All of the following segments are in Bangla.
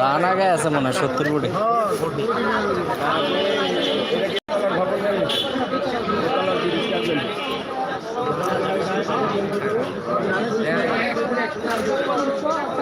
দান আগে আছে মনে হয় সত্তর কোটি এরকম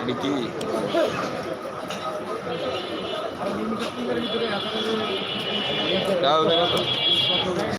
এটা কি?